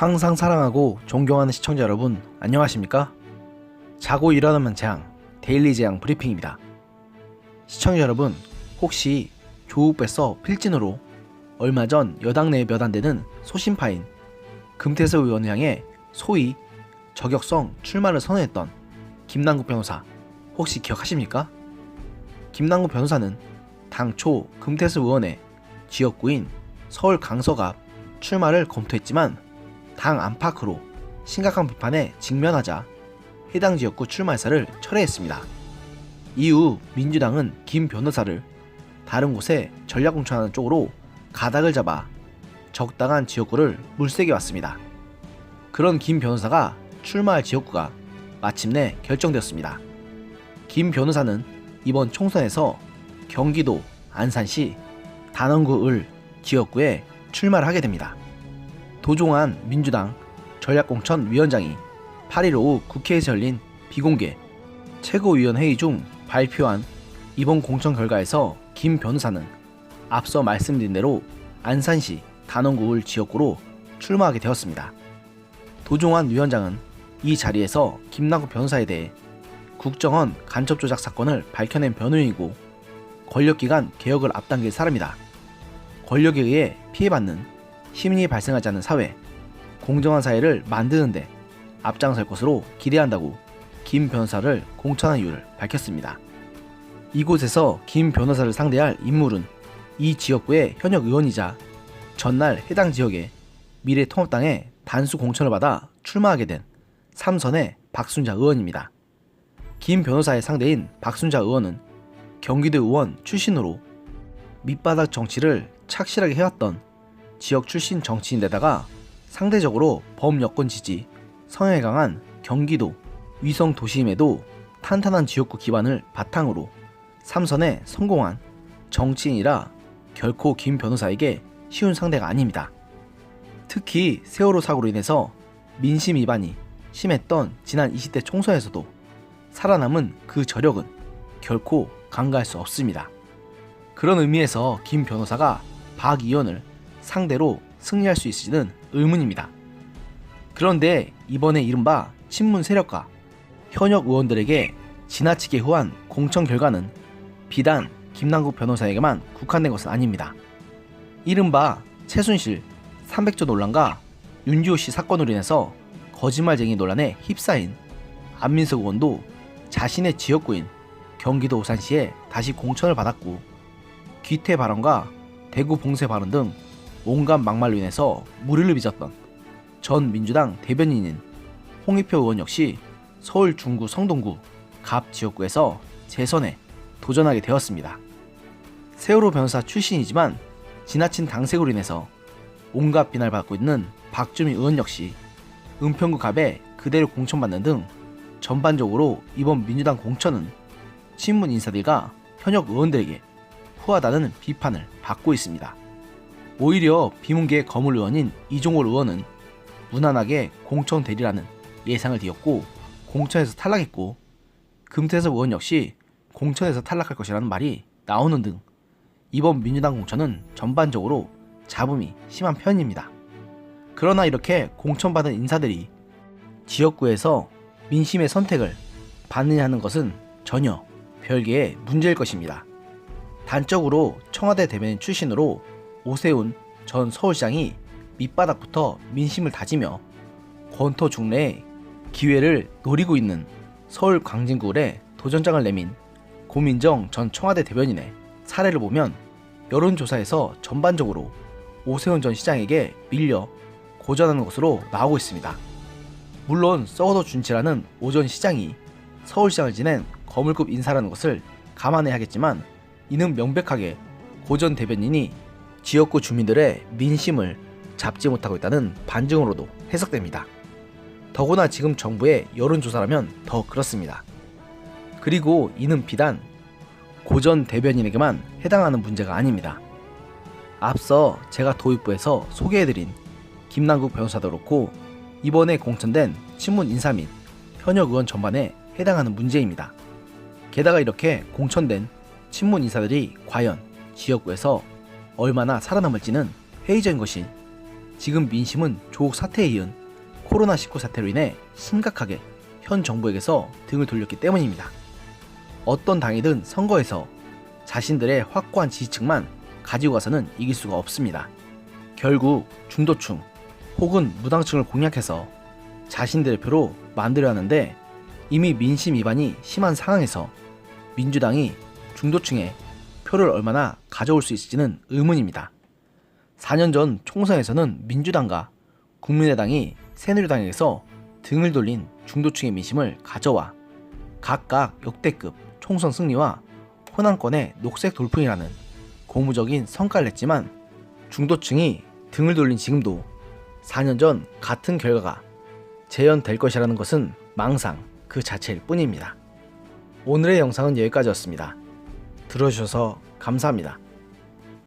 항상 사랑하고 존경하는 시청자 여러분, 안녕하십니까? 자고 일어나면 재앙, 데일리 재앙 브리핑입니다. 시청자 여러분, 혹시 조국배서 필진으로 얼마 전 여당 내 몇 안 되는 소신파인 금태섭 의원을 향해 소위 저격성 출마를 선언했던 김남국 변호사 혹시 기억하십니까? 김남국 변호사는 당초 금태섭 의원의 지역구인 서울 강서 앞 출마를 검토했지만 당 안팎으로 심각한 비판에 직면하자 해당 지역구 출마 의사를 철회했습니다. 이후 민주당은 김 변호사를 다른 곳에 전략 공천하는 쪽으로 가닥을 잡아 적당한 지역구를 물색해 왔습니다. 그런 김 변호사가 출마할 지역구가 마침내 결정되었습니다. 김 변호사는 이번 총선에서 경기도 안산시 단원구 을 지역구에 출마를 하게 됩니다. 도종환 민주당 전략공천 위원장이 8일 오후 국회에서 열린 비공개 최고위원 회의 중 발표한 이번 공천 결과에서 김 변호사는 앞서 말씀드린 대로 안산시 단원구 을 지역구로 출마하게 되었습니다. 도종환 위원장은 이 자리에서 김남국 변호사에 대해 국정원 간첩 조작 사건을 밝혀낸 변호인이고 권력기관 개혁을 앞당길 사람이다. 권력에 의해 피해받는 시민이 발생하지 않는 사회, 공정한 사회를 만드는데 앞장설 것으로 기대한다고 김 변호사를 공천한 이유를 밝혔습니다. 이곳에서 김 변호사를 상대할 인물은 이 지역구의 현역 의원이자 전날 해당 지역의 미래통합당의 단수 공천을 받아 출마하게 된 삼선의 박순자 의원입니다. 김 변호사의 상대인 박순자 의원은 경기도 의원 출신으로 밑바닥 정치를 착실하게 해왔던 지역 출신 정치인데다가 상대적으로 범여권 지지, 성향이 강한 경기도 위성 도시임에도 탄탄한 지역구 기반을 바탕으로 삼선에 성공한 정치인이라 결코 김 변호사에게 쉬운 상대가 아닙니다. 특히 세월호 사고로 인해서 민심 위반이 심했던 지난 20대 총선에서도 살아남은 그 저력은 결코 간과할 수 없습니다. 그런 의미에서 김 변호사가 박 의원을 상대로 승리할 수 있을지는 의문입니다. 그런데 이번에 이른바 친문 세력과 현역 의원들에게 지나치게 후한 공천 결과는 비단 김남국 변호사에게만 국한된 것은 아닙니다. 이른바 최순실 300조 논란과 윤지호 씨 사건으로 인해서 거짓말쟁이 논란에 휩싸인 안민석 의원도 자신의 지역구인 경기도 오산시에 다시 공천을 받았고 귀태 발언과 대구 봉쇄 발언 등 온갖 막말로 인해서 무리를 빚었던 전 민주당 대변인인 홍익표 의원 역시 서울 중구 성동구 갑 지역구에서 재선에 도전하게 되었습니다. 세월호 변호사 출신이지만 지나친 당색으로 인해서 온갖 비난을 받고 있는 박주민 의원 역시 은평구 갑에 그대로 공천받는 등 전반적으로 이번 민주당 공천은 친문 인사들과 현역 의원들에게 후하다는 비판을 받고 있습니다. 오히려 비문계 거물 의원인 이종월 의원은 무난하게 공천 되리라는 예상을 뒤었고 공천에서 탈락했고 금태섭 의원 역시 공천에서 탈락할 것이라는 말이 나오는 등 이번 민주당 공천은 전반적으로 잡음이 심한 편입니다. 그러나 이렇게 공천받은 인사들이 지역구에서 민심의 선택을 받느냐 하는 것은 전혀 별개의 문제일 것입니다. 단적으로 청와대 대변인 출신으로 오세훈 전 서울시장이 밑바닥부터 민심을 다지며 권토 중래의 기회를 노리고 있는 서울 광진구에 도전장을 내민 고민정 전 청와대 대변인의 사례를 보면 여론조사에서 전반적으로 오세훈 전 시장에게 밀려 고전하는 것으로 나오고 있습니다. 물론 썩어도 준치라는 오전 시장이 서울시장을 지낸 거물급 인사라는 것을 감안해야 하겠지만 이는 명백하게 고전 대변인이 지역구 주민들의 민심을 잡지 못하고 있다는 반증으로도 해석됩니다. 더구나 지금 정부의 여론조사라면 더 그렇습니다. 그리고 이는 비단 고전 대변인에게만 해당하는 문제가 아닙니다. 앞서 제가 도입부에서 소개해드린 김남국 변호사도 그렇고 이번에 공천된 친문 인사 및 현역 의원 전반에 해당하는 문제입니다. 게다가 이렇게 공천된 친문 인사들이 과연 지역구에서 얼마나 살아남을지는 회의적인 것이 지금 민심은 조국 사태에 이은 코로나19 사태로 인해 심각하게 현 정부에게서 등을 돌렸기 때문입니다. 어떤 당이든 선거에서 자신들의 확고한 지지층만 가지고 가서는 이길 수가 없습니다. 결국 중도층 혹은 무당층을 공략해서 자신들의 표로 만들어야 하는데 이미 민심 위반이 심한 상황에서 민주당이 중도층에 표를 얼마나 가져올 수 있을지는 의문입니다. 4년 전 총선에서는 민주당과 국민의당이 새누리당에게서 등을 돌린 중도층의 민심을 가져와 각각 역대급 총선 승리와 호남권의 녹색 돌풍이라는 고무적인 성과를 냈지만 중도층이 등을 돌린 지금도 4년 전 같은 결과가 재현될 것이라는 것은 망상 그 자체일 뿐입니다. 오늘의 영상은 여기까지였습니다. 들어주셔서 감사합니다.